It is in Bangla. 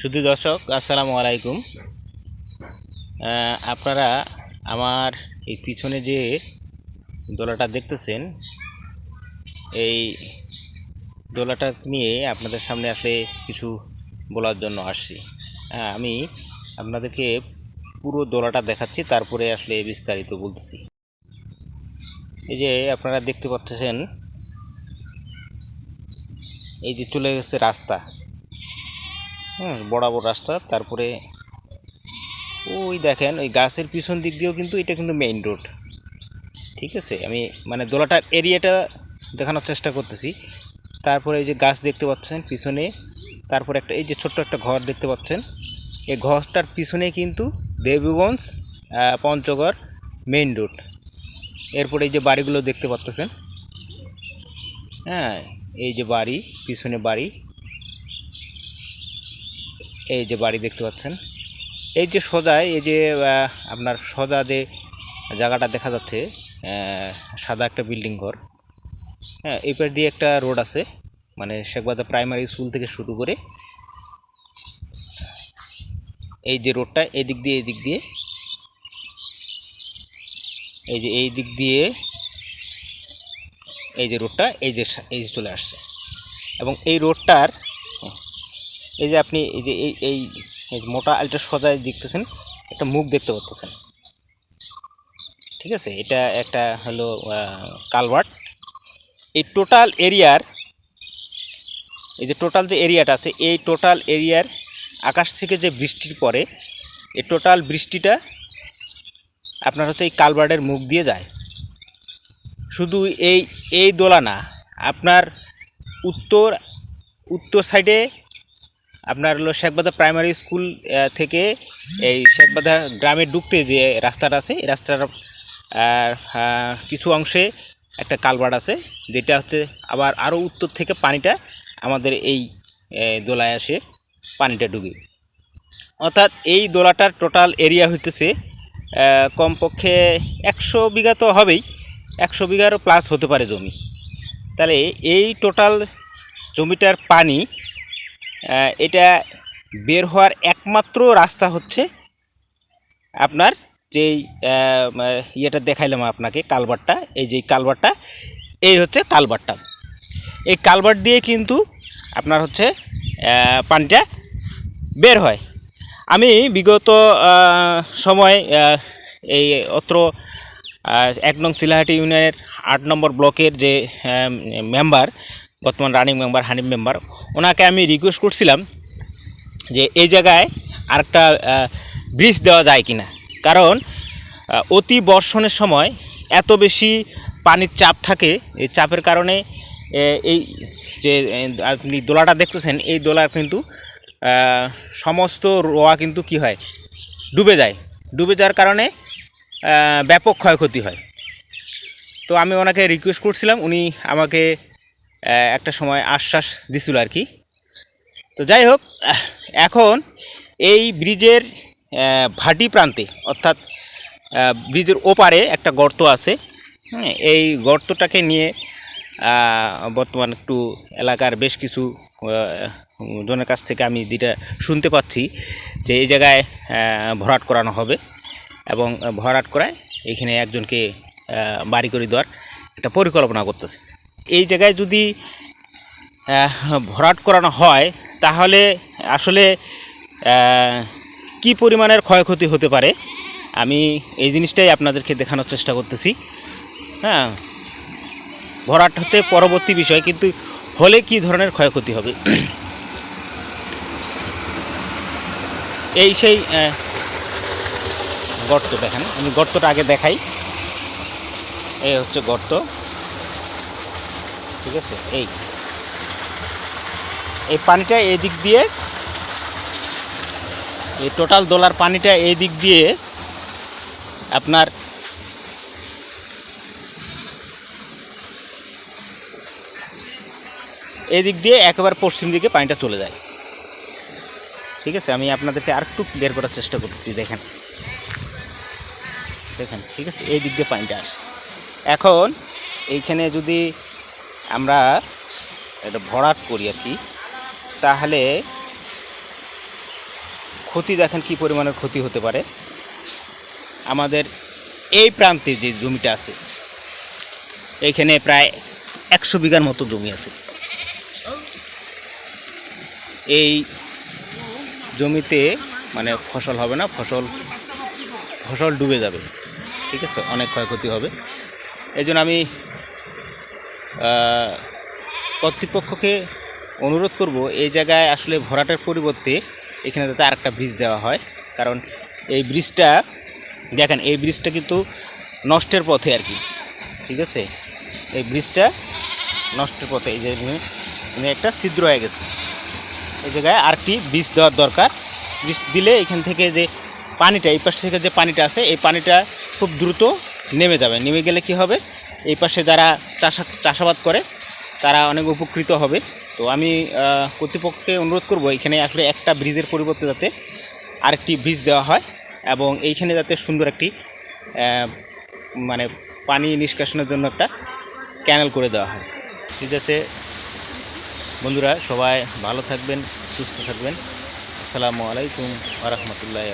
শুধু দর্শক, আসসালামু আলাইকুম। আপনারা আমার এই পিছনে যে দোলাটা দেখতেছেন, এই দোলাটা নিয়ে আপনাদের সামনে আসলে কিছু বলার জন্য আসছি। হ্যাঁ আমি আপনাদেরকে পুরো দোলাটা দেখাচ্ছি, তারপরে আসলে বিস্তারিত বলতেছি। এই যে আপনারা দেখতে পাচ্ছেন, এই যে চলে গেছে রাস্তা। হুম, বরাবর রাস্তা, তারপরে ওই দেখেন, ওই গাছের পিছন দিক দিয়েও কিন্তু এটা কিন্তু মেইন রোড ঠিক আছে? আমি মানে দোলাটার এরিয়াটা দেখানোর চেষ্টা করতেছি। তারপরে এই যে গাছ দেখতে পাচ্ছেন পিছনে, তারপরে একটা, এই যে ছোট্ট একটা ঘর দেখতে পাচ্ছেন। এই ঘরটার পিছনে কিন্তু দেবীগঞ্জ পঞ্চগড় মেইন রোড এরপরে এই যে বাড়িগুলো দেখতে পাচ্তেছেন। হ্যাঁ এই যে বাড়ি, পিছনে বাড়ি। এই যে বাড়ি দেখতে পাচ্ছেন, এই যে সোজা, এই যে আপনার সোজা যে জায়গাটা দেখা যাচ্ছে সাদা একটা বিল্ডিং ঘর হ্যাঁ এই দিয়ে একটা রোড আছে মানে শেখবাদা প্রাইমারি স্কুল থেকে শুরু করে এই যে রোডটা, এদিক দিয়ে এদিক দিয়ে, এই যে এই দিক দিয়ে এই যে রোডটা, এই যে এই চলে আসছে। এবং এই রোডটার এই যে আপনি এই যে এই এই মোটা আলটা সজায় দেখতেছেন, একটা মুখ দেখতে পাচ্ছেন ঠিক আছে? এটা একটা হলো কালভার্ট। এই টোটাল এরিয়ার, এই যে টোটাল যে এরিয়াটা আছে, এই টোটাল এরিয়ার আকাশ থেকে যে বৃষ্টির পরে, এই টোটাল বৃষ্টিটা আপনার হচ্ছে এই কালভার্টের মুখ দিয়ে যায়। শুধু এই এই দোলা না আপনার উত্তর উত্তর সাইডে আপনার হলো শেখবাদা প্রাইমারি স্কুল থেকে এই শেখবাদা গ্রামে ঢুকতে যে রাস্তাটা আছে, এই রাস্তার কিছু অংশে একটা কালভার্ট আছে, যেটা হচ্ছে আবার আরও উত্তর থেকে পানিটা আমাদের এই দোলায় আসে, পানিটা ডুবে অর্থাৎ এই দোলাটার টোটাল এরিয়া হইতেছে কমপক্ষে একশো বিঘা তো হবেই, একশো বিঘারও প্লাস হতে পারে জমি। তাহলে এই টোটাল জমিটার পানি এটা বের হওয়ার একমাত্র রাস্তা হচ্ছে আপনার যেই ইয়েটা দেখাইলাম আপনাকে কালভারটা এই যে কালবারটা এই হচ্ছে কালভারটা এই কালভার্ট দিয়ে কিন্তু আপনার হচ্ছে পানিটা বের হয়। আমি বিগত সময় এই অত্র এক নং শিলাহাটি ইউনিয়নের আট নম্বর ব্লকের যে মেম্বার বর্তমান রানিং মেম্বার হানিফ মেম্বার ওনাকে আমি রিকোয়েস্ট করছিলাম যে এই জায়গায় আরেকটা ব্রিজ দেওয়া যায় কিনা। কারণ অতি বর্ষণের সময় এত বেশি পানির চাপ থাকে, এই চাপের কারণে এই যে আপনি দোলাটা দেখতেছেন, এই দোলার কিন্তু সমস্ত রোয়া কিন্তু কি হয়? ডুবে যায়। ডুবে যাওয়ার কারণে ব্যাপক ক্ষয়ক্ষতি হয়। তো আমি ওনাকে রিকোয়েস্ট করছিলাম, উনি আমাকে একটা সময় আশ্বাস দিছিল আর কি। তো যাই হোক, এখন এই ব্রিজের ভাটি প্রান্তে, অর্থাৎ ব্রিজের ওপারে একটা গর্ত আছে। এই গর্তটাকে নিয়ে বর্তমান একটু এলাকার বেশ কিছু জনের কাছ থেকে আমি যেটা শুনতে পাচ্ছি যে এই জায়গায় ভরাট করানো হবে এবং ভরাট করায় এখানে একজনকে বাড়ি করে দেওয়ার একটা পরিকল্পনা করতেছে। এই জায়গায় যদি ভরাট করানো হয়, তাহলে আসলে কি পরিমাণের ক্ষয়ক্ষতি হতে পারে? আমি এই জিনিসটাই আপনাদেরকে দেখানোর চেষ্টা করতেছি। হ্যাঁ ভরাট হতে পরবর্তী বিষয়, কিন্তু হলে কি ধরনের ক্ষয়ক্ষতি হবে? এই সেই গর্ত দেখেন, আমি গর্তটা আগে দেখাই। এই হচ্ছে গর্ত। ঠিক আছে? এই। এই পানিটা এই দিক দিয়ে, এই টোটাল দোলার পানিটা এই দিক দিয়ে আপনার এই দিক দিয়ে একেবারে পশ্চিম দিকে পানিটা চলে যায়। ঠিক আছে? আমি আপনাদেরকে আর একটু ক্লিয়ার করার চেষ্টা করছি, দেখেন। দেখেন, ঠিক আছে? এই দিক দিয়ে পানিটা আসে। এখন এইখানে যদি আমরা এটা ভরাট করি আর কি। তাহলে ক্ষতি দেখেন কি পরিমাণের ক্ষতি হতে পারে। আমাদের এই প্রান্তে যে জমিটা আছে এইখানে প্রায় একশো বিঘার মতো জমি আছে। এই জমিতে মানে ফসল হবে না, ফসল ফসল ডুবে যাবে। ঠিক আছে? অনেক ক্ষয়ক্ষতি হবে। এই আমি কর্তৃপক্ষকে অনুরোধ করব, এই জায়গায় আসলে ভরাটের পরিবর্তে এখানে যাতে আরেকটা ব্রিজ দেওয়া হয়। কারণ এই ব্রিজটা দেখেন, এই ব্রিজটা কিন্তু নষ্টের পথে আর কি, ঠিক আছে? এই ব্রিজটা নষ্টের পথে, এই যে একটা ছিদ্র হয়ে গেছে। এই জায়গায় আরেকটি ব্রিজ দেওয়ার দরকার। ব্রিজ দিলে এখান থেকে যে পানিটা, এই পাশ থেকে যে পানিটা আছে, এই পানিটা খুব দ্রুত নেমে যাবে। নেমে গেলে কি হবে? এই পাশে যারা চাষা চাষাবাদ করে, তারা অনেক উপকৃত হবে। তো আমি কর্তৃপক্ষকে অনুরোধ করব এখানে আসলে একটা ব্রিজের পরিবর্তে যাতে আরেকটি ব্রিজ দেওয়া হয় এবং এইখানে যাতে সুন্দর একটি মানে পানি নিষ্কাশনের জন্য একটা ক্যানেল করে দেওয়া হয়। ঠিক আছে। বন্ধুরা, সবাই ভালো থাকবেন, সুস্থ থাকবেন। আসসালামু আলাইকুম আ রহমতুল্লাহ